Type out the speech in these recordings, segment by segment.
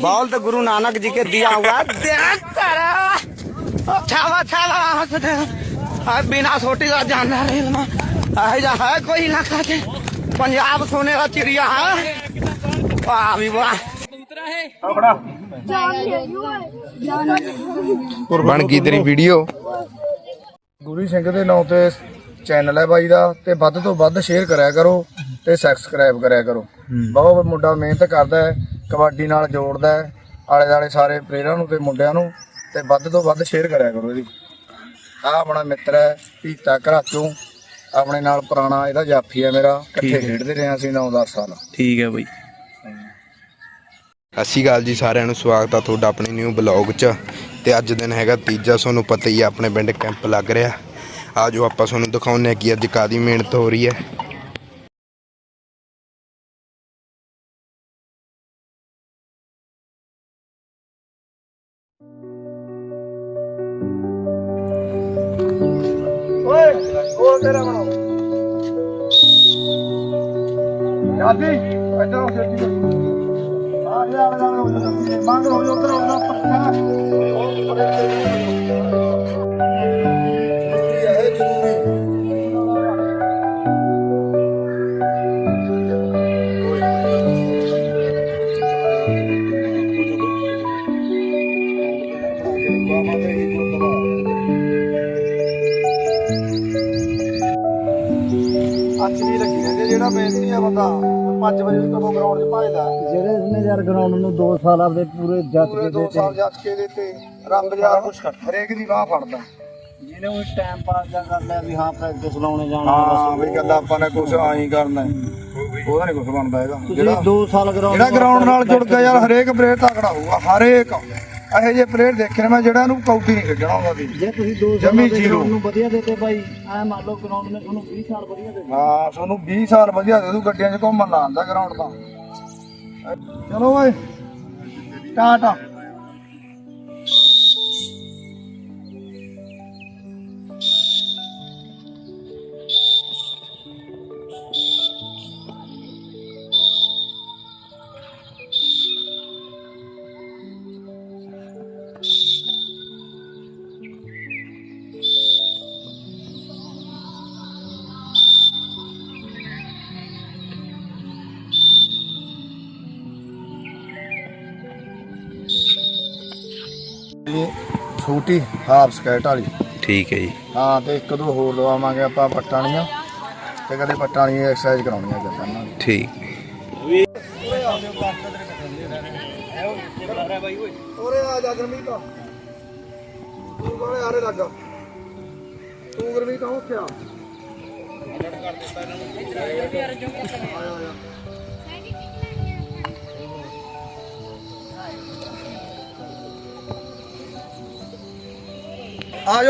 Ball तो गुरु नानक जी के दिया हुआ है। देख कर छावा छावा हंसते हैं। बिना छोटी का जाना रेल में ऐसा है कोई इलाका के पंजाब सोने का चिड़िया है वाह भी वाह ਬਣ ਗਈ ਤੇਰੀ ਵੀਡੀਓ ਗੁਰੀ ਸਿੰਘ ਦੇ ਨਾਂ ਤੇ ਚੈਨਲ ਹੈ ਬਾਈ ਦਾ ਤੇ ਵੱਧ ਤੋਂ ਵੱਧ ਸ਼ੇਅਰ ਕਰਿਆ ਕਰੋ ਤੇ ਸਬਸਕ੍ਰਾਈਬ ਕਰਿਆ ਕਰੋ ਬਹੁਤ ਮੁੰਡਾ ਮਿਹਨਤ ਕਰਦਾ ਹੈ ਕਬੱਡੀ ਨਾਲ ਜੋੜਦਾ ਹੈ। ਆਲੇ ਦਾਲੇ ਸਾਰੇ ਪਲੇਅਰਾਂ ਨੂੰ ਤੇ ਮੁੰਡਿਆਂ ਨੂੰ ਤੇ ਵੱਧ ਤੋਂ ਵੱਧ ਸ਼ੇਅਰ ਕਰਿਆ ਕਰੋ ਇਹਦੀ। ਆ ਆਪਣਾ ਮਿੱਤਰ ਹੈ ਪੀਤਾ ਘਰਾਚੋਂ। ਆਪਣੇ ਨਾਲ ਪੁਰਾਣਾ ਇਹਦਾ ਜਾਫੀ ਹੈ ਮੇਰਾ। ਇਕੱਠੇ ਖੇਡਦੇ ਰਹੇ ਹਾਂ ਅਸੀਂ 9-10 ਸਾਲ। ਠੀਕ ਹੈ ਬਈ। ਸਤਿ ਸ਼੍ਰੀ ਅਕਾਲ ਜੀ ਸਾਰਿਆਂ ਨੂੰ ਸਵਾਗਤ ਆ ਤੁਹਾਡਾ ਆਪਣੇ ਨਿਊ ਬਲੌਗ 'ਚ। ਤੇ ਅੱਜ ਦਿਨ ਹੈਗਾ ਤੀਜਾ ਤੁਹਾਨੂੰ ਪਤਾ ਹੀ ਆ ਆਪਣੇ ਪਿੰਡ ਕੈਂਪ ਲੱਗ ਰਿਹਾ। ਆਜੋ ਆਪਾਂ ਤੁਹਾਨੂੰ ਦਿਖਾਉਂਦੇ ਆ ਕਿ ਅੱਜ ਕਾਦੀ ਮਿਹਨਤ ਹੋ ਰਹੀ ਹੈ। ਯਾਦੀ ਇੱਧਰ ਹੋ ਛੇਤੀ ਆ ਜਾ ਆ ਜਾ ਹੋ ਜਾ ਮੰਗ ਹੋ ਜਾ ਉਧਰ ਹੋ ਜਾ ਪੱਕਾ ਅੱਜ ਵੀ ਲੱਗੀ ਰਹਿੰਦੀ ਜਿਹੜਾ ਬੇਨਤੀ ਆ ਬੰਦਾ। 5 ਵਜੇ ਤੋਂ ਗਰਾਊਂਡ 'ਚ ਭਜਦਾ ਜਿਹੜੇ ਨੇ ਯਾਰ ਗਰਾਊਂਡ ਨੂੰ 2 ਸਾਲ ਆਪਦੇ ਪੂਰੇ ਜੱਟ ਪੂਰੇ ਕੇ ਦੋ ਦਿੱਤੇ ਸਾਲ ਜੱਜ ਕੇ ਦਿੱਤੇ ਰੱਬ ਯਾਰ ਕੁਛ ਹਰੇਕ ਦੀ ਬਾਹ ਫੜਦਾ। ਜਿਹਨੇ ਉਹ ਟਾਈਮ ਪਾਸ ਜਾਂ ਕਰ ਲਿਆ ਵੀ ਹਾਂ ਪ੍ਰੈਕਟਿਸ ਲਾਉਣੇ ਜਾਣਾ ਹਾਂ ਵੀ ਗੱਲ ਆਪਾਂ ਨੇ ਕੁਛ ਆਈ ਕਰਨਾ ਹੈ। ਉਹਦਾ ਨਹੀਂ ਕੁਛ ਬਣਦਾ ਹੈਗਾ। ਤੁਸੀਂ ਜਿਹੜਾ 2 ਸਾਲ ਗਰਾਊਂਡ ਜਿਹੜਾ ਗਰਾਊਂਡ ਨਾਲ ਜੁੜ ਗਿਆ ਯਾਰ ਹਰੇਕ ਪਲੇਅਰ ਤਕੜਾ ਹੋਊਗਾ ਹਰੇਕ ਇਹੋ ਜਿਹੇ ਪਲੇਅਰ ਦੇਖੇ ਨੇ ਮੈਂ ਜਿਹੜਾ ਨੂੰ ਕੌਡੀ ਨਹੀਂ ਖੇਡਣਾ ਹੁੰਦਾ ਵੀ ਜੇ ਤੁਸੀਂ 2 ਸਾਲ ਦੇ ਨੂੰ ਵਧੀਆ ਦਿੱਤੇ ਬਾਈ ਐ ਮੰਨ ਲਓ ਗਰਾਊਂਡ ਨੇ ਤੁਹਾਨੂੰ 20 ਸਾਲ ਵਧੀਆ ਦਿੱਤੇ। ਹਾਂ ਤੁਹਾਨੂੰ 20 ਸਾਲ ਵਧੀਆ ਦੇ ਦੂ ਗੱਡੀਆਂ 'ਚ ਘੁੰਮਣ ਨਾ ਆਂਦਾ ਗਰਾਊਂਡ ਦਾ। ਚਲੋ ਓਏ ਟਾਟਾ। ਇਹ ਛੋਟੀ ਹਾਫ ਸਕੈਟ ਵਾਲੀ। ਠੀਕ ਹੈ ਜੀ। ਹਾਂ ਤੇ ਇੱਕ ਦੋ ਹੋਰ ਲਵਾਵਾਂਗੇ ਆਪਾਂ ਪੱਟਾਂ ਵਾਲੀਆਂ ਤੇ ਕਦੇ ਪੱਟਾਂ ਵਾਲੀਆਂ ਐਕਸਰਸਾਈਜ਼ ਕਰਾਉਣੀਆਂ ਜਦ ਪਹਿਲਾਂ ਠੀਕ।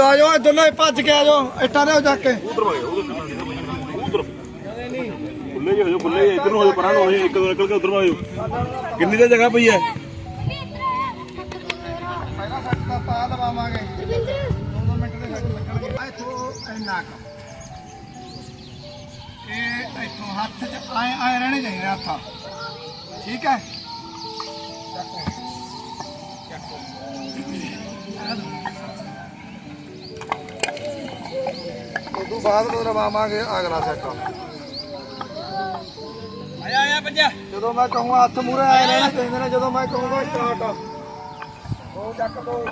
ਆ ਜਾਓ ਆ ਜਾਓ ਇਹ ਦੋਨੋਂ ਹੀ ਭੱਜ ਕੇ ਆ ਜਾਓ ਇੱਟਾਂ ਦੇ ਜਾ ਕੇ। ਖੁੱਲੇ ਜਿਹੇ ਹੋ ਜਾਓ ਖੁੱਲੇ ਜਿਹੇ। ਇੱਧਰ ਨੂੰ ਹੋ ਜਾਓ ਪਰਾਂ ਨੂੰ ਹੋ ਜਾਓ ਇੱਕ ਦੋ ਨਿਕਲ ਕੇ ਉਧਰ ਨੂੰ ਆ ਜਾਓ। ਕਿੰਨੀ ਦਾ ਜਗ੍ਹਾ ਪਈ ਹੈ? ਪਹਿਲਾਂ ਸੱਟ ਦਾ ਪਾ ਦਵਾਵਾਂਗੇ ਦੋ ਦੋ ਮਿੰਟ ਦੇ ਸੱਟ ਲੱਗਣਗੇ। ਇੱਥੋਂ ਇੰਨਾ ਕੁ। ਇਹ ਇੱਥੋਂ ਹੱਥ 'ਚ ਆਏ ਆਏ ਰਹਿਣੇ ਚਾਹੀਦੇ ਹੱਥ। ਠੀਕ ਹੈ? ਉਦੋਂ ਬਾਅਦ ਨੂੰ ਰਵਾਵਾਂਗੇ ਅਗਲਾ ਸੈੱਟ ਆਇਆ ਆਇਆ ਪੰਜਾ ਜਦੋਂ ਮੈਂ ਕਹੂੰਗਾ ਹੱਥ ਮੂਰੇ ਆਏ ਰਹਿਣੇ ਚਾਹੀਦੇ ਨੇ ਜਦੋਂ ਮੈਂ ਕਹੂੰਗਾ ਸਟਾਰਟ ਦੋ ਚੱਕ ਦੋ।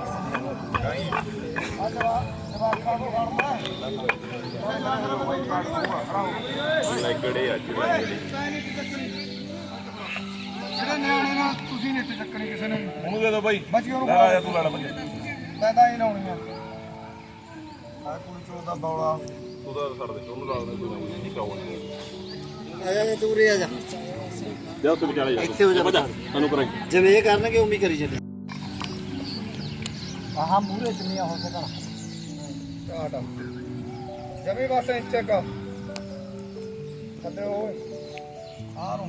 ਜਿਹੜੇ ਨਿਆਣੇ ਨਾਲ ਤੁਸੀਂ ਨਿੱਟ ਚੱਕਣੀ ਕਿਸੇ ਨੇ। ਉਹਨੂੰ ਦੇ ਦਿਓ ਬਾਈ। ਬੱਚੀ ਉਹਨੂੰ ਲੈ ਆ ਤੂੰ ਲੈ ਲੈ ਬੰਦੇ ਪੈਦਾ ਹੀ ਲਾਉਣੀ ਆ। ਆ ਕੋਈ ਚੋ ਦਾ ਬੌਲਾ ਤੂੰ ਤਾਂ ਛੱਡ ਦੇ ਉਹਨੂੰ ਲਾ ਦੇ ਤੂੰ ਨਹੀਂ ਚਾਹੋ ਆ ਜਾ ਦੂਰੇ ਆ ਜਾ ਜਾ ਉੱਥੇ ਵਿਚਾਲੇ ਜਾ ਇੱਥੇ ਹੋ ਜਾ। ਬੱਜਾ ਸਾਨੂੰ ਕਰਾਈ ਜਿਵੇਂ ਇਹ ਕਰਨਗੇ ਉਮੀ ਕਰੀ ਚੱਲੇ ਆਹ ਮੂਰੇ ਜਿੰਨੀਆਂ ਹੋ ਸਕਣ ਸਟਾਰਟ ਜਮੀ ਬਸ ਇੰਚ ਕਾ ਥੱਲੇ ਓਏ ਆ ਨੂੰ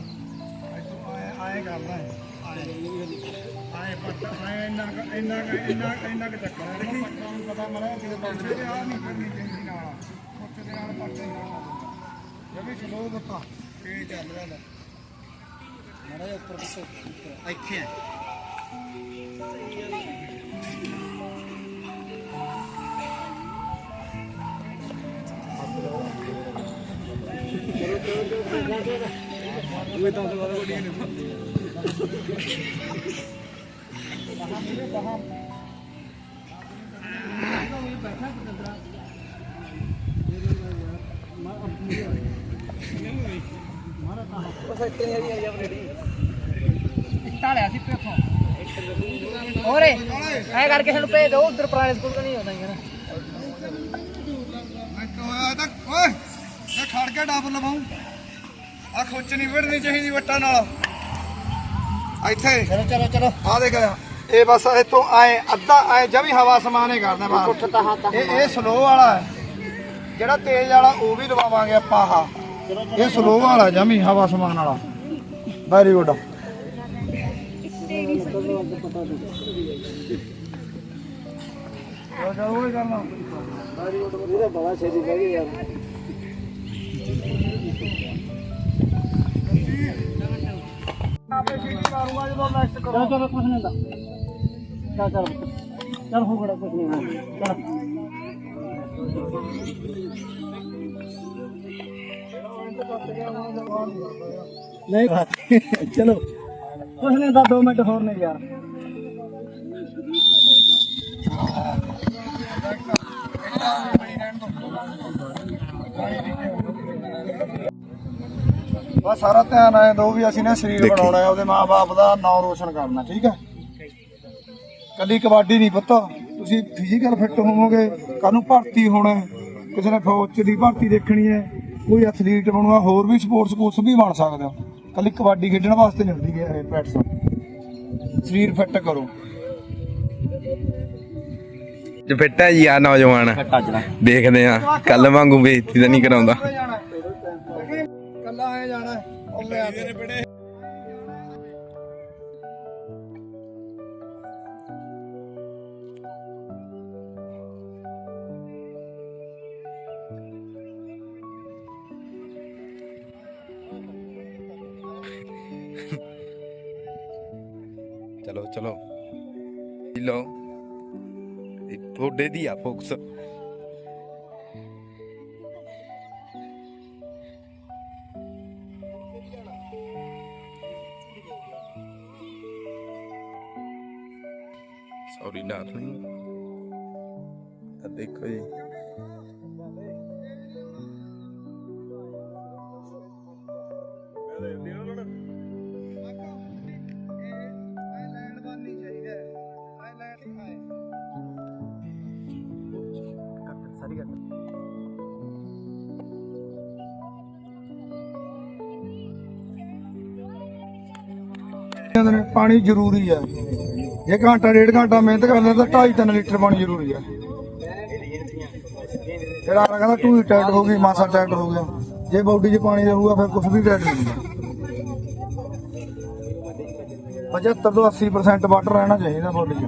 ਇੱਥੋਂ ਆਏ ਆਏ ਕਰਨਾ ਹੈ ਆਏ ਪੱਟ ਆਏ ਇੰਨਾ ਕੁ- ਇੰਨਾ ਕੁ- ਇੰਨਾ ਕੁ- ਇੰਨਾ ਕਿ ਚੱਕਣਾ ਦੇਖੀ? ਤੁਹਾਨੂੰ ਪਤਾ ਮੜਾ ਕਿਤੇ ਪੱਟ ਤੇ ਆ ਨਹੀਂ ਕਰਨੀ ਚਾਹੀਦੀ ਨਾਲ ਉੱਥੇ ਦੇ ਨਾਲ ਪੱਟ ਨਹੀਂ ਜਮੀ ਸਲੋ ਦਿੱਤਾ। ਤੇ ਚੱਲ ਰਿਹਾ ਲੈ ਮੜਾ ਉੱਪਰ ਇੱਥੇ ਆ ਹੋਰੇ ਐ ਕਰਕੇ ਸਾਨੂੰ ਭੇਜ ਦਿਓ, ਉਧਰ ਪੁਰਾਣੇ ਸਕੂਲ ਕੋ ਨਹੀਂ ਆਉਂਦਾ ਯਾਰ। ਓਏ ਤਾਂ ਓਏ ਇਹ ਖੜ ਕੇ ਡੱਬ ਲਵਾਉ ਆ ਖੁੱਚ ਨਹੀਂ ਵੜਨੀ ਚਾਹੀਦੀ ਵੱਟਾਂ ਨਾਲ ਇੱਥੇ ਚਲੋ ਚਲੋ ਚਲੋ ਆ ਦੇਖ। ਇਹ ਬਸ ਇੱਥੋਂ ਆਏ ਅੱਧਾ ਆਏ ਜਮੀ ਹਵਾ ਸਮਾਨੇ ਕਰਦਾ ਬਾਹਰ। ਉੱਠਤਾ ਹੱਥ ਇਹ ਇਹ ਸਲੋ ਵਾਲਾ ਹੈ। ਜਿਹੜਾ ਤੇਜ਼ ਵਾਲਾ ਉਹ ਵੀ ਲਵਾਵਾਂਗੇ ਆਪਾਂ ਆਹ। ਇਹ ਸਲੋ ਵਾਲਾ ਜਮੀ ਹਵਾ ਸਮਾਨ ਵਾਲਾ। ਵੈਰੀ ਗੁੱਡ ਚਲੋ ਕੁਛ ਨਹੀਂ ਹੁੰਦਾ। ਚਲ ਚਲ ਚਲ ਹੋ ਗੜਾ ਕੁਛ ਨਹੀਂ ਚਲ। ਨਹੀਂ ਚਲੋ। ਕੁਛ ਨਹੀਂ ਹੁੰਦਾ 2 ਮਿੰਟ ਹੋਰ ਨੇ ਯਾਰ। ਬਸ ਸਾਰਾ ਧਿਆਨ ਆਏ ਦੋ ਵੀ ਅਸੀਂ ਨੇ ਸਰੀਰ। ਬਣਾਉਣਾ ਹੈ ਉਹਦੇ ਮਾਪੇ ਦਾ ਨਾਂ ਰੋਸ਼ਨ ਕਰਨਾ ਠੀਕ ਹੈ? ਕੱਲੀ ਕਬੱਡੀ ਨਹੀਂ ਪਤਾ। ਤੁਸੀਂ ਫਿਜ਼ੀਕਲ ਫਿੱਟ ਹੋਵੋਗੇ ਕੱਲ ਨੂੰ ਭਰਤੀ ਹੋਣਾ ਹੈ, ਕਿਸੇ ਨੇ ਫੌਜ ਚ ਦੀ ਭਰਤੀ ਦੇਖਣੀ ਹੈ ਕੋਈ ਐਥਲੀਟ ਬਣੂਗਾ ਹੋਰ ਵੀ ਸਪੋਰਟਸ ਕੋਰਸ ਵੀ ਬਣ ਸਕਦੇ। ਹੋ ਕੱਲੀ ਕਬੱਡੀ ਖੇਡਣ ਵਾਸਤੇ ਨਹੀਂ ਹੁੰਦੀ ਇਹ ਪਲੈਟਫਾਰਮ ਸਰੀਰ ਫਿੱਟ ਕਰੋ। ਜਪੇਟਾ ਜੀ ਆ ਨੌਜਵਾਨ ਦੇਖਦੇ ਆ ਕੱਲ ਵਾਂਗੂ ਬੇਇੱਜ਼ਤੀ ਤਾਂ ਨਹੀਂ ਕਰਾਉਂਦਾ। ਕੱਲਾ ਆਏ ਜਾਣਾ ਹੈ, ਉਹਲੇ ਆ ਲਓ ਇਹ ਤੁਹਾਡੇ ਦੀ ਆ ਫੋਕਸ ਸੌਰੀ ਡਾਰਲਿੰਗ ਆ ਦੇਖੋ ਜੀ ਪਾਣੀ ਜ਼ਰੂਰੀ ਹੈ ਜੇ ਘੰਟਾ ਡੇਢ ਘੰਟਾ ਮਿਹਨਤ ਕਰਦੇ ਤਾਂ 2.5 3 ਲੀਟਰ ਪਾਣੀ ਜ਼ਰੂਰੀ ਹੈ ਜਿਹੜਾ ਅਗਲਾ ਕਹਿੰਦਾ ਟੂਈ ਟਾਈਟ ਹੋ ਗਈ ਮਾਸਾ ਟਾਈਟ ਹੋ ਗਿਆ। ਜੇ ਬਾਡੀ 'ਚ ਪਾਣੀ ਰਹੂਗਾ ਫਿਰ ਕੁਝ ਵੀ ਟਾਈਟ ਨਹੀਂ ਹੁੰਦਾ 75 ਤੋਂ 80% ਵਾਟਰ ਰਹਿਣਾ ਚਾਹੀਦਾ ਬਾਡੀ 'ਚ।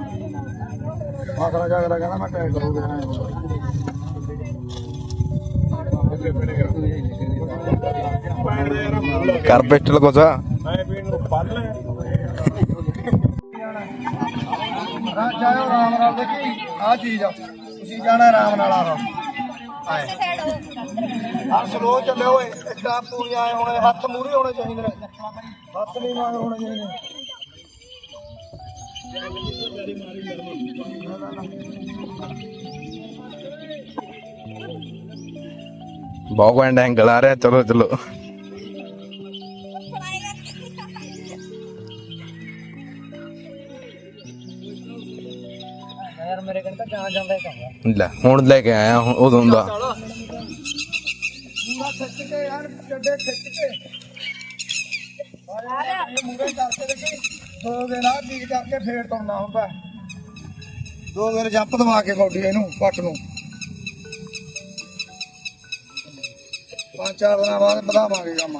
ਆਖਰਾ ਜਾਗਰਾ ਕਹਿੰਦਾ ਮੈਂ ਟਾਈਟ ਹੋ ਗਿਆ। ਕਰ ਪਿਸਟਲ ਕੋਸਾ ਮੈਂ ਪੀਣ ਨੂੰ ਪੱਲ ਰਾ ਜਾਓ ਰਾਮ ਰਾਮ ਦੇਖੀ ਆ ਚੀਜ਼ ਆ ਤੁਸੀਂ ਜਾਣਾ ਆਰਾਮ ਨਾਲ ਆ ਆਏ ਆ ਸਲੋ ਚੱਲੇ ਓਏ ਇਦਾਂ ਪੂਰੀ ਆਏ ਹੋਣੇ ਹੱਥ ਮੂਰੇ ਹੋਣੇ ਚਾਹੀਦੇ ਨੇ ਹੱਥ ਨਹੀਂ ਮਾਰ ਹੋਣੇ ਚਾਹੀਦੇ ਬਹੁਤ ਘੈਂਟ ਐਂਗਲ ਆ ਰਿਹਾ, ਚਲੋ ਚਲੋ। ਮੇਰੇ ਕੰਨ ਤਾਂ ਜਾਣ ਜਾਂਦਾ ਹੀ ਕੰਮ। ਲੈ ਹੁਣ ਲੈ ਕੇ ਆਇਆ ਹੁਣ ਉਦੋਂ ਦਾ। ਪੂਰਾ ਖਿੱਚ ਕੇ ਯਾਰ ਚੱਡੇ ਖਿੱਚ ਕੇ। ਇਹ ਮੂਰੇ ਕਰਕੇ ਦੇਖੀ ਦੋ ਵੇਲਾ ਠੀਕ ਕਰਕੇ ਫੇਰ ਤੁਰਨਾ ਹੁੰਦਾ। ਦੋ ਵੇਲੇ ਜੰਪ ਦਵਾ ਕੇ ਇਹਨੂੰ ਪੱਟ ਨੂੰ। ਪੰਜ ਚਾਰ ਦਿਨਾਂ ਬਾਅਦ ਵਧਾਵਾਂਗੇ ਕੰਮ।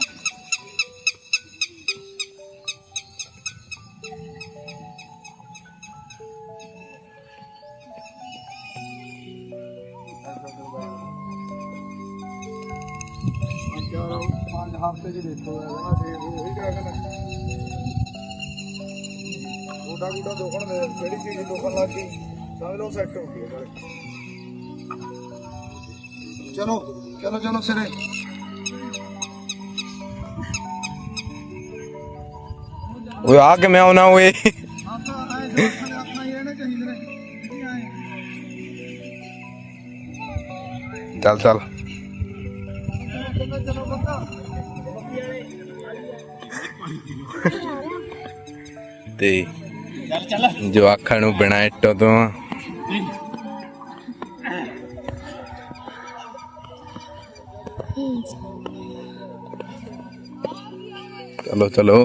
ਗੋਡਾ ਗੋਡਾ ਦੁਖਣ ਦੇ ਜਿਹੜੀ ਚੀਜ਼ ਦੁਖਣ ਲੱਗ ਗਈ ਸਮਝ ਲਓ ਸੈੱਟ ਹੋ ਗਈ ਹੈ ਚਲੋ ਚਲੋ ਚਲੋ ਸਿਰੇ। ਓਏ, ਆ ਕਿਵੇਂ ਆਉਣਾ ਓਏ? ਚੱਲ ਚੱਲ। ਤੇ ਜਵਾਖਾਂ ਨੂੰ ਬਿਨਾ ਇੱਟੋ ਤੋਂ। ਚਲੋ ਚਲੋ।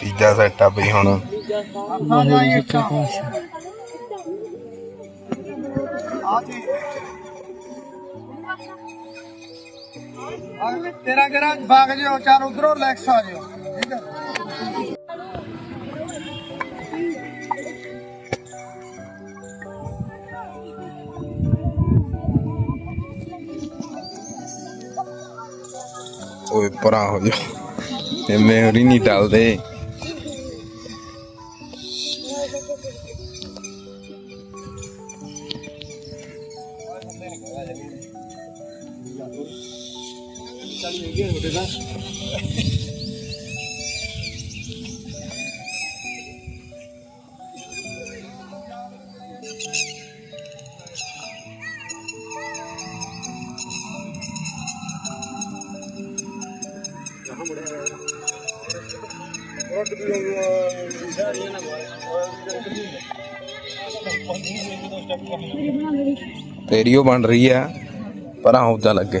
ਤੀਜਾ ਸੈਟਅਪ ਵੀ ਹੁਣ। ਆ ਜੀ ਤੇਰਾ ਕਿਹੜਾ ਭਾਗ ਜਿਓ ਚਾਰ ਉਧਰੋਂ ਲੈਕਸ ਆ ਜਿਓ। ਠੀਕ ਹੈ? ਓਏ ਪਰਾਂ ਹੋ ਜਾ ਇਹ ਮੇਰੀ ਨਹੀਂ ਟਲਦੇ। ਤੇਰੀ ਉਹ ਬਣ ਰਹੀ ਆ ਪਰ ਹੋ ਜਾ ਲੱਗੇ।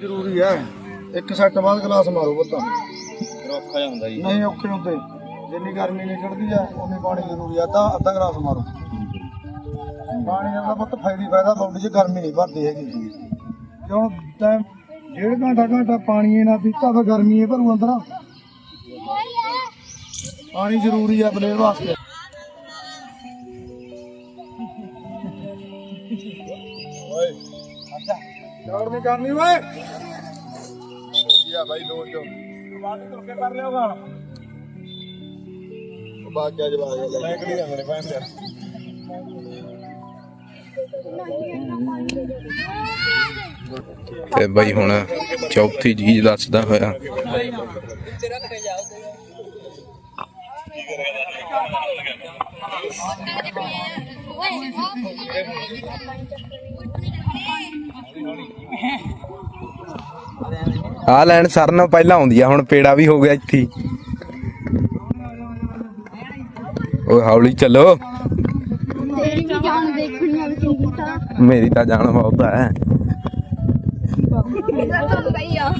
ਜ਼ਰੂਰੀ ਹੈ। ਇੱਕ ਸੈੱਟ ਬਾਅਦ ਗਲਾਸ ਮਾਰੋ ਪੁੱਤ। ਔਖਾ ਹੁੰਦਾ ਜੀ। ਨਹੀਂ ਔਖੇ ਹੁੰਦੇ। ਜਿੰਨੀ ਗਰਮੀ ਨਿਕਲਦੀ ਹੈ ਉਨੀ ਪਾਣੀ ਜ਼ਰੂਰੀ ਹੈ। ਅੱਧਾ ਅੱਧਾ ਗਲਾਸ ਮਾਰੋ। ਪਾਣੀ ਦਾ ਤਾਂ ਪੁੱਤ ਫਾਇਦਾ ਫਾਇਦਾ ਬੌਡੀ 'ਚ ਗਰਮੀ ਨਹੀਂ ਭਰਦੀ ਹੈਗੀ। ਕਿਉਂ? ਟਾਈਮ ਡੇਢ ਘੰਟਾ ਘੰਟਾ ਪਾਣੀ ਇਹ ਨਾ ਪੀਤਾ ਫਿਰ ਗਰਮੀ ਇਹ ਭਰੂ ਅੰਦਰ। ਪਾਣੀ ਜ਼ਰੂਰੀ ਹੈ ਬਲੇਡ ਵਾਸਤੇ। ਨਹੀਂ ਕਰਨੀ ਓਏ? ਵਧੀਆ ਬਾਈ ਦੋ ਜੋ। ਬਾਕੀ ਤੁਰ ਕੇ ਕਰ ਲਿਓ ਗਾਲ। ਬਾਕੀ ਅੱਜ ਬਾਅਦ ਲੈ ਕੇ ਨਹੀਂ ਆਉਂਦੇ ਭੈਣ ਯਾਰ ਤੇ ਬਈ ਹੁਣ ਚੌਥੀ ਚੀਜ਼ ਦੱਸਦਾ ਹੋਇਆ। ਆ ਲੈਣ ਸਰ ਨੂੰ ਪਹਿਲਾਂ ਆਉਂਦੀ ਆ ਹੁਣ ਪੇੜਾ ਵੀ ਹੋ ਗਿਆ ਇੱਥੇ। ਓਏ ਹੌਲੀ ਚੱਲੋ। ਤੇਰੀ ਵੀ ਜਾਨ ਦੇਖਣੀ ਆ ਵੀ ਚੰਗੀ ਤਰ੍ਹਾਂ ਮੇਰੀ ਤਾਂ ਜਾਨ ਬਹੁਤ ਹੈ ਇਹਦਾ ਤਾਂ ਗਈ ਆ।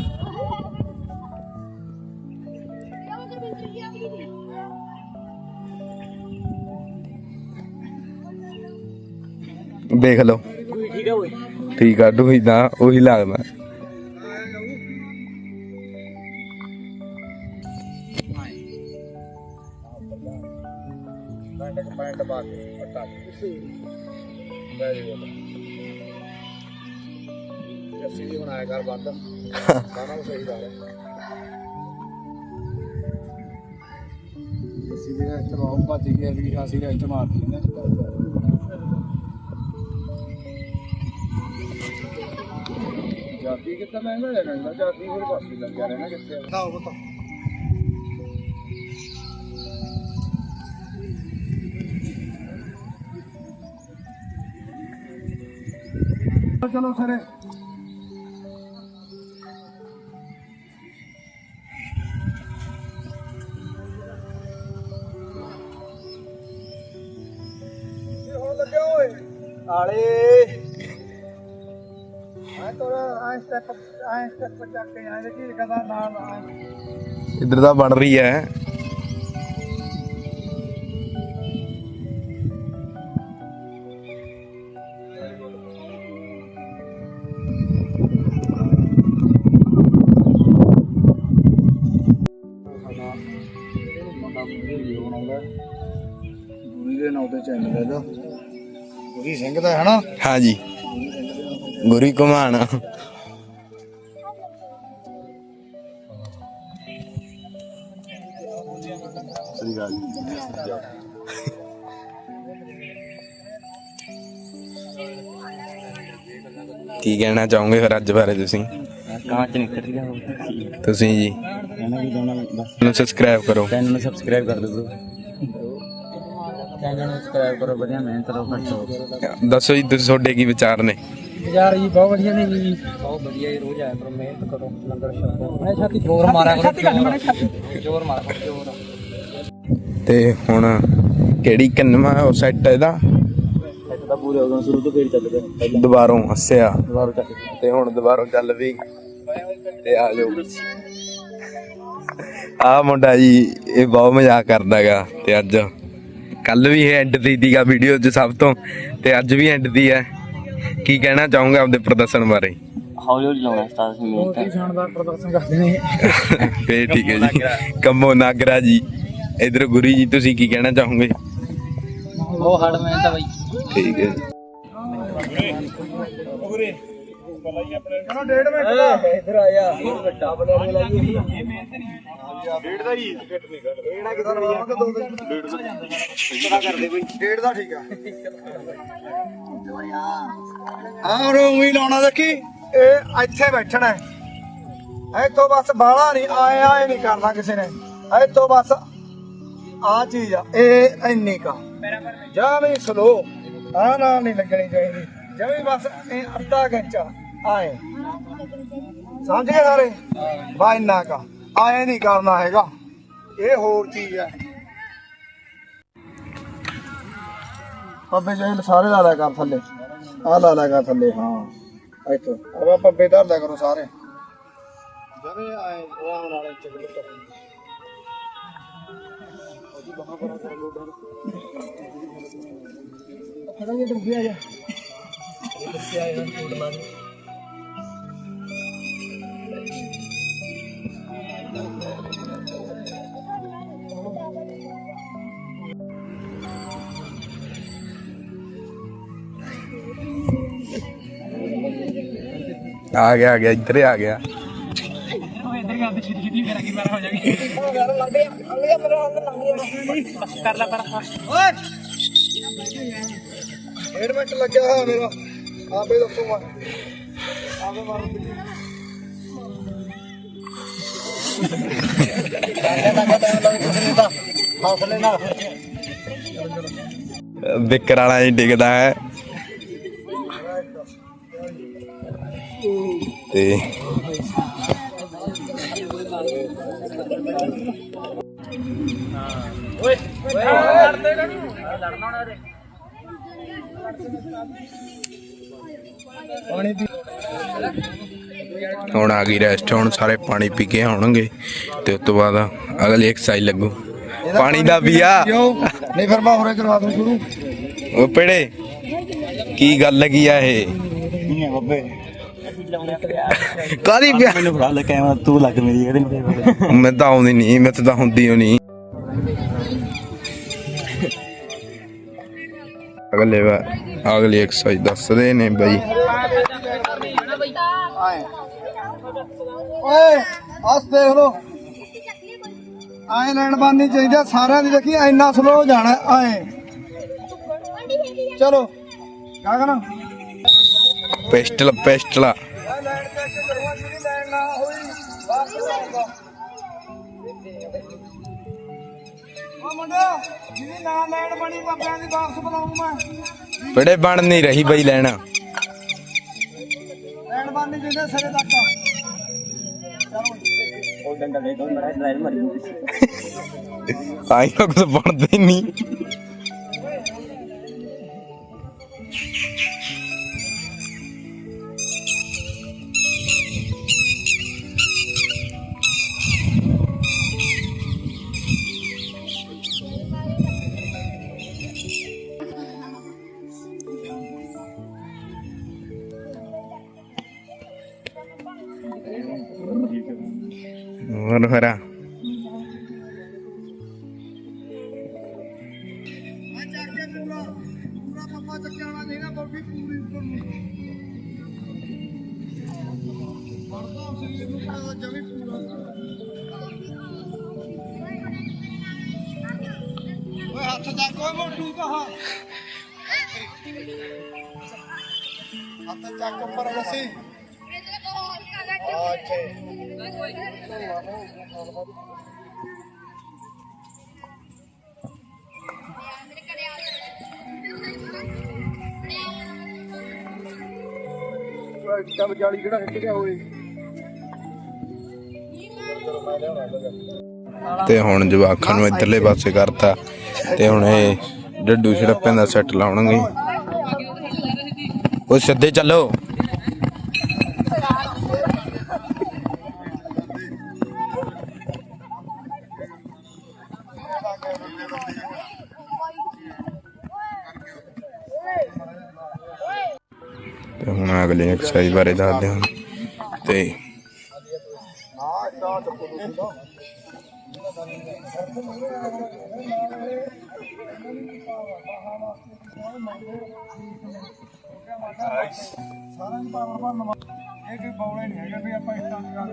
ਦੇਖ ਲਓ। ਠੀਕ ਆ ਡੂਈ ਤਾਂ ਉਹੀ ਲੱਗਦਾ ਪੈਂਟ ਵੀ ਬਣਾਇਆ ਕਰ ਬੰਦ ਸਾਰਾ ਕੁਛ ਸਹੀ ਕਰ ਜੱਸੀ ਵੀ ਰੈਸਟ ਬਹੁਤ ਭੱਜ ਗਿਆ ਵੀ ਖਾਸੀ ਰੈਸਟ ਮਾਰਦੀ ਨੇ। ਜਾਤੀ ਕਿੱਥੇ ਮਹਿੰਗਾ ਹੈ ਕਹਿੰਦਾ ਜਾਤੀ ਫਿਰ ਵਾਪੀ ਲੱਗਿਆ ਰਹਿਣਾ ਕਿੱਥੇ ਆ। ਨਾ ਉਹ ਤਾਂ ਚਲੋ ਸਰੇ। ਆਲੇ। ਆਏ ਤੋਰ ਆਏ ਸਟੈਪ ਆਏ ਸਟੈਪ ਚੱਕ ਕੇ ਆਏ ਕੀ ਕਹਦਾ ਨਾਲ ਆਏ। ਇੱਧਰ ਤਾਂ ਬਣ ਰਹੀ ਹੈ। ਗੁਰੀ ਦੇ ਨਾਂ ਤੇ ਚੈਨਲ ਹੈ ਇਹਦਾ। ਗੁਰੀ ਸਿੰਘ ਦਾ ਹੈ ਨਾ? ਹਾਂਜੀ। ਗੁਰੀ ਘੁਮਾਣ। ਕੀ ਕਹਿਣਾ ਚਾਹੋਗੇ ਫਿਰ ਅੱਜ ਬਾਰੇ ਤੁਸੀਂ? ਕਾਂਚ ਨਿਕਲ ਰਿਹਾ ਤੁਸੀਂ ਜੀ। ਇਹਨਾਂ ਵੀ ਦੋਨਾਂ ਬਸ ਨੂੰ ਸਬਸਕ੍ਰਾਈਬ ਕਰੋ। ਚੈਨਲ ਨੂੰ ਸਬਸਕ੍ਰਾਈਬ ਕਰ ਦਿਓ। ਚੈਨਲ ਨੂੰ ਸਬਸਕ੍ਰਾਈਬ ਕਰੋ ਵਧੀਆ ਮਿਹਨਤ ਕਰੋ ਦੱਸੋ ਜੀ ਤੁਸੀਂ ਤੁਹਾਡੇ ਕੀ ਵਿਚਾਰ ਨੇ? ਯਾਰ ਜੀ ਬਹੁਤ ਵਧੀਆ ਨੇ ਜੀ। ਬਹੁਤ ਵਧੀਆ ਜੀ ਰੋਜ਼ ਆਇਆ ਕਰੋ ਮਿਹਨਤ ਕਰੋ ਲੰਗਰ ਛਕੋ। ਮੈਂ ਛਾਤੀ ਜ਼ੋਰ ਮਾਰਿਆ ਕਰੋ ਛਾਤੀ ਕੱਢ ਛਾਤੀ। ਜ਼ੋਰ ਮਾਰਿਆ ਕਰੋ ਜ਼ੋਰ। ਤੇ ਹੁਣ ਕਿਹੜੀ ਕਿੰਨਵਾ ਉਹ ਸੈੱਟ ਇਹਦਾ? ਇੱਥੇ ਤਾਂ ਪੂਰੇ ਉਦੋਂ ਸ਼ੁਰੂ ਤੋਂ ਫੇਰ ਚੱਲ ਪਿਆ ਦੁਬਾਰੋਂ ਹੱਸਿਆ। ਦੁਬਾਰਾ ਚੱਲ ਤੇ ਹੁਣ ਦੁਬਾਰੋਂ ਚੱਲ ਵੀ। ਤੇ ਆ ਜਾਓ। ਆ ਮੁੰਡਾ ਜੀ ਇਹ ਬਹੁਤ ਮਜ਼ਾਕ ਕਰਦਾਗਾ। ਤੇ ਅੱਜ ਕੱਲ ਵੀ ਇਹ ਐਂਡ ਦੀ ਦੀਗਾ ਵੀਡੀਓ 'ਚ ਸਭ ਤੋਂ। ਤੇ ਅੱਜ ਵੀ ਐਂਡ ਦੀ ਹੈ। ਕੀ ਕਹਿਣਾ ਚਾਹੋਗੇ ਆਪਦੇ ਪ੍ਰਦਰਸ਼ਨ ਬਾਰੇ ਹੌਲੀ ਹੌਲੀ ਲਾਉਣਾ ਸਟਾਰਟ ਸੀ ਮਿਹਨਤ ਸ਼ਾਨਦਾਰ ਪ੍ਰਦਰਸ਼ਨ ਕਰਦੇ ਨੇ ਫੇਰ ਠੀਕ ਹੈ ਜੀ ਕੰਮੋ ਨਾਗਰਾ ਜੀ ਇਧਰ ਗੁਰੀ ਜੀ ਤੁਸੀਂ ਕੀ ਕਹਿਣਾ ਚਾਹੋਗੇ ਬਹੁਤ ਹੜ ਮਿਹਨਤ ਆ ਬਾਈ ਠੀਕ ਹੈ ਚਲੋ ਡੇਢ ਮਿੰਟ ਦਾ ਇੱਧਰ ਆਇਆ ਵੱਡਾ ਬੜਾ ਲਾਈਏ ਡੇਢ ਦਾ ਹੀ ਇਹੜਾ ਕਿਥਾ ਲਵਾਵਾਂਗੇ ਦੋ ਦਿਨ ਡੇਢ ਦਾ ਕਰਦੇ ਬਈ ਡੇਢ ਦਾ ਠੀਕ ਆ ਹਾਂ, ਹੁਣ ਲਾਉਣਾ ਦੇਖੀ। ਇਹ ਇੱਥੇ ਬੈਠਣਾ ਹੈ। ਇੱਥੋਂ ਬਸ ਬਾਹਲਾ ਨਹੀਂ, ਆਏ ਆਏ ਨਹੀਂ ਕਰਨਾ ਕਿਸੇ ਨੇ। ਇੱਥੋਂ ਬਸ ਆ ਚੀਜ਼ ਆ, ਇਹ ਇੰਨੀ ਕਾ ਜਮੀ ਸਲੋ ਆ ਨਾਲ ਨਹੀਂ ਲੱਗਣੀ ਚਾਹੀਦੀ। ਜਮੀ ਬਸ ਇਹ ਅੱਧਾ ਘੰਟਾ, ਆਏ। ਸਮਝ ਗਏ ਸਾਰੇ? ਬਾ ਇੰਨਾ ਕਾ ਆਏ ਨਹੀਂ ਕਰਨਾ ਹੈਗਾ। ਇਹ ਹੋਰ ਚੀਜ਼ ਹੈ ਪੱਬੇ ਚਾਹੇ ਸਾਰੇ ਲਾ ਲਿਆ ਕਰ ਥੱਲੇ। ਆ ਲਾ ਲਿਆ ਕਰ ਥੱਲੇ ਹਾਂ। ਇੱਥੋਂ। ਆਪਾਂ ਪੱਬੇ ਧਰ ਲਿਆ ਕਰੋ ਸਾਰੇ। ਜਵੇਂ ਆਏ ਆਰਾਮ ਨਾਲ ਚੱਲ ਫੜਾਂਗੇ ਡੁੱਬਿਆ ਆ ਗਿਆ ਆ ਗਿਆ ਇੱਧਰ ਹੀ ਆ ਗਿਆ। ਡੇਢ ਮਿੰਟ ਲੱਗਿਆ ਹੋਇਆ ਮੇਰਾ। ਆਪੇ ਦੱਸੋ ਮੈਂ ਆਪੇ ਮਾਰੋ ਹੌਸਲੇ ਨਾਲ ਵਿਕਰ ਵਾਲਾ ਹੀ ਡਿੱਗਦਾ ਹੈ। ਤੇ ਪਾਣੀ ਦੀ ਹੁਣ ਆ ਗਈ ਰੈਸਟ ਹੁਣ ਸਾਰੇ ਪਾਣੀ ਪੀ ਕੇ ਆਉਣਗੇ ਤੇ ਉਸ ਤੋਂ ਬਾਅਦ ਅਗਲੀ ਐਕਸਰਸਾਈਜ਼ ਲੱਗੂ। ਪਾਣੀ ਦਾ ਪੀਆ। ਨਹੀਂ ਫਿਰ ਮੈਂ ਹੋਰੇ ਕਰਵਾ ਦੂੰ ਸ਼ੁਰੂ। ਉਹ ਪੜੇ ਕੀ ਗੱਲ ਕੀ ਆ ਇਹ? ਨਹੀਂ ਬੱਬੇ। ਕਾਦੀ ਪਿਆ ਮੈਨੂੰ ਫੜਾ ਲੈ ਕੈਮਰਾ ਤੂੰ ਲੱਗ ਮੇਰੀ ਇਹਦੇ ਨੂੰ ਮੈਂ ਤਾਂ ਆਉਂਦੀ ਨਹੀਂ ਮੈਂ ਤਾਂ ਹੁੰਦੀ ਓ ਨਹੀਂ। ਅਗਲੇ ਵਾ ਅਗਲੀ ਐਕਸਰਸਾਈਜ਼ ਦੱਸਦੇ ਨੇ ਬਈ। ਓਏ ਹੱਸ ਦੇਖ ਲੋ ਆਏ ਲੈਣ ਬੰਨੀ ਚਾਹੀਦਾ ਸਾਰਿਆਂ ਦੀ ਦੇਖੀ ਇੰਨਾ ਸਲੋ ਜਾਣਾ ਆਏ। ਚਲੋ ਕਾ ਕਰਾਂ? ਪਿਸਟਲ ਪਿਸਟਲ ਲੈਣ ਕਰਵਾ ਜਿਹੜੀ ਲੈਣ ਨਾ ਹੋਈ ਵਾਪਸ ਆਊਗਾ ਆ ਮੁੰਡਾ ਜਿਹਦੀ ਨਾ ਲੈਣ ਬਣੀ ਬੱਬਿਆਂ ਦੀ ਵਾਪਸ ਬੁਲਾਉਂ ਮੈਂ ਬੜੇ ਬਣ ਨਹੀਂ ਰਹੀ ਬਈ ਲੈਣਾ। ਲੈਣ ਬੰਨੀ ਜਿੰਦੇ ਸਿਰੇ ਤੱਕ ਉਹ ਡੰਡਾ ਲੈ ਦੋ ਮੇਰਾ ਡਰਾਈਵਰ ਮਰੀ ਆਈ ਕੁਝ ਬਣਦੇ ਨਹੀਂ। ਹੋਰ ਹਰਾ ਚੱਲ ਹਿੱਟ ਗਿਆ ਹੋਏ ਤੇ ਹੁਣ ਜਵਾਖਾਂ ਨੂੰ ਇੱਧਰਲੇ ਪਾਸੇ ਕਰਤਾ। ਤੇ ਹੁਣ ਇਹ ਡੱਡੂ ਛੜੱਪਿਆਂ ਦਾ ਸੈੱਟ ਲਾਉਣਗੇ। ਉਹ ਸਿੱਧੇ ਚੱਲੋ। ਐਕਸਰਸਾਈਜ਼ ਬਾਰੇ ਦੱਸਦੇ ਹਾਂ ਤੇ ਸਾਰਿਆਂ ਨੂੰ ਪਾਵਰ ਭਰਨ ਵਾ ਇਹ ਕੋਈ ਬੌਲੇ ਨਹੀਂ ਹੈਗਾ ਵੀ ਆਪਾਂ ਇਦਾਂ ਦੀ ਗੱਲ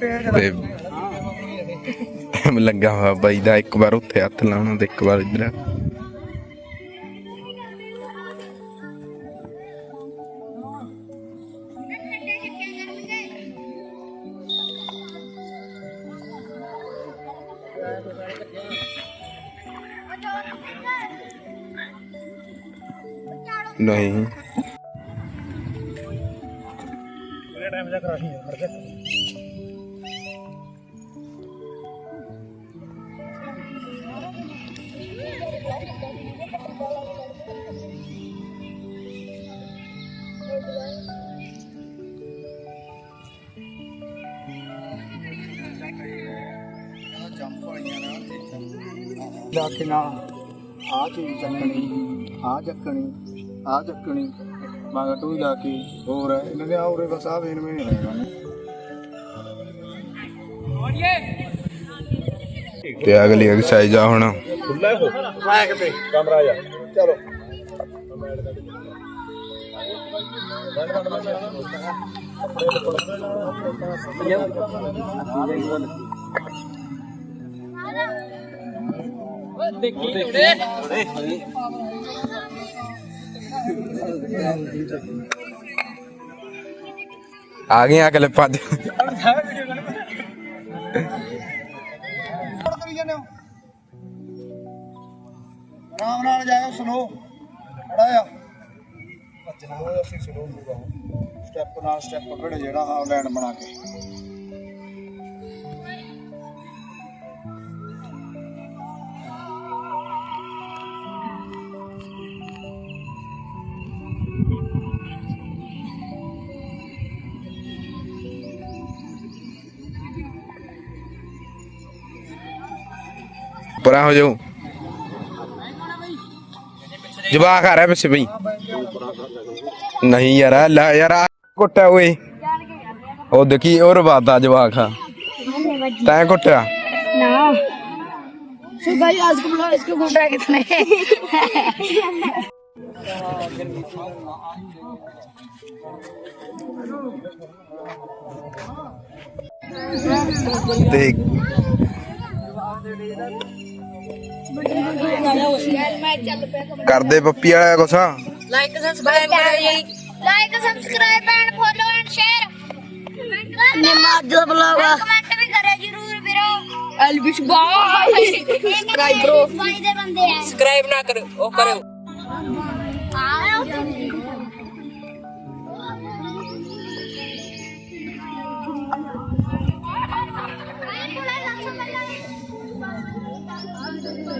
ਤੇ ਲੱਗਾ ਹੋਇਆ ਬਾਈ ਦਾ ਇੱਕ ਵਾਰ ਉੱਥੇ ਹੱਥ ਲਾਉਣਾ ਤੇ ਇੱਕ ਵਾਰ ਇੱਧਰ। ਜਾ ਕੇ ਨਾ ਆ ਚੀਜ਼ ਚੱਕਣੀ ਆ ਚੱਕਣੀ ਆ ਚੱਕਣੀ। ਮਗਰ ਟੂ ਲਾ ਕੇ ਹੋਰ ਇਹਨਾਂ ਦੇ ਆਉਰੇ ਬਸ ਆ ਵੇਨ ਵੇਨ ਰਹੇਗਾ ਤੇ ਅਗਲੀ ਐਕਸਰਸਾਈਜ਼ ਆ ਹੁਣ। ਖੁੱਲਾ ਹੋ ਮਾਈਕ ਤੇ ਕਮਰਾ ਜਾ। ਚਲੋ। ਆ ਗਏ ਪੰਜ ਕਰੀ ਜਾਂਦੇ ਹੋ ਆਰਾਮ ਨਾਲ ਜਾਇਓ ਸੁਣੋ। ਅੜਾਇਆ ਭੱਜਣਾ ਹੋਇਆ ਅਸੀਂ ਸੁਣੋ ਸਟੈਪ ਨਾਲ ਸਟੈਪ ਘੜੇ ਜਿਹੜਾ ਹਾਂ ਲਾਈਨ ਬਣਾ ਕੇ। ਪਰਾਂ ਹੋ ਜਾਓ ਜਵਾਕ ਆ ਰਿਹਾ ਪਿੱਛੇ ਬਈ ਨਹੀਂ ਯਾਰ ਆਹ ਲੈ ਯਾਰ ਆਹ ਕੁੱਟਿਆ ਓਏ ਉਹ ਦੇਖੀ ਉਹ ਰਵਾਦਾ ਜਵਾਕ ਆ ਤੈਂ ਕੁੱਟਿਆ ना सो गाइस आज को ब्लॉग इसको घूम रहा है कितने ਤੇ ਕਰਦੇ ਪੱਪੀ ਵਾਲਾ ਕੁਛ? ਲਾਈਕ ਸਬਸਕ੍ਰਾਈਬ ਕਰਾਈ like subscribe and follow and share ਨਿਮਾ ਦਾ ਬਲੌਗ ਕਮੈਂਟ ਵੀ ਕਰਿਆ ਜਰੂਰ ਵੀਰੋ। ਐਲਵਿਸ਼ ਬਾਈ ਸਬਸਕ੍ਰਾਈਬ ਬ్రో ਸਬਸਕ੍ਰਾਈਬ ਨਾ ਕਰੋ ਉਹ ਕਰੋ।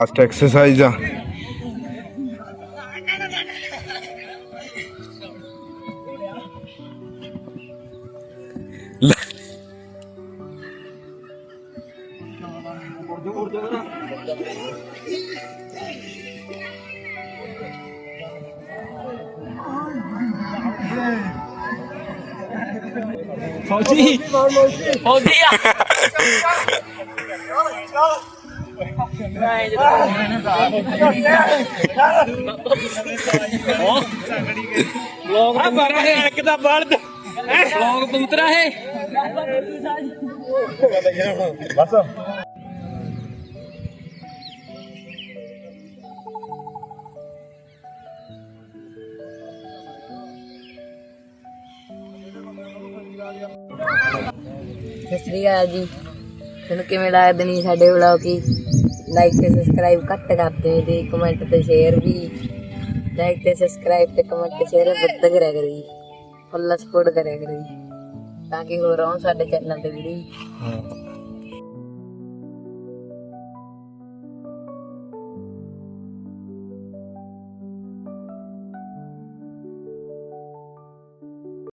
ਫਸਟ ਐਕਸਰਸਾਈਜ਼ ਆ ਲੈ। ਫੌਜੀ ਫੌਜੀ ਆ ਲੋਕ ਆ ਬਾਰਾ ਹੈ ਇੱਕ ਦਾ ਬਲਦ ਲੋਕ ਪੁੱਤਰਾ ਹੈ ਸਤਿ ਸ੍ਰੀ ਅਕਾਲ ਜੀ। ਤੁਹਾਨੂੰ ਕਿਵੇਂ ਲੱਗਦੇ ਨੇ ਸਾਡੇ ਵਲੌਗ ਕੀ ਲਾਈਕ ਤੇ ਸਬਸਕ੍ਰਾਈਬ ਘੱਟ ਕਰਦੇ ਤੇ ਕਮੈਂਟ ਤੇ ਸ਼ੇਅਰ ਵੀ। ਲਾਈਕ ਤੇ ਸਬਸਕ੍ਰਾਈਬ ਤੇ ਕਮੈਂਟ ਤੇ ਸ਼ੇਅਰ ਵੱਧ ਕਰਿਆ ਕਰੋ। ਜੀ ਫੁੱਲ ਸਪੋਰਟ ਕਰਿਆ ਕਰੋ। ਜੀ ਤਾਂ ਕਿ ਹੋਰ ਆਉਣ ਸਾਡੇ ਚੈਨਲ ਤੇ ਵੀਡੀਓ।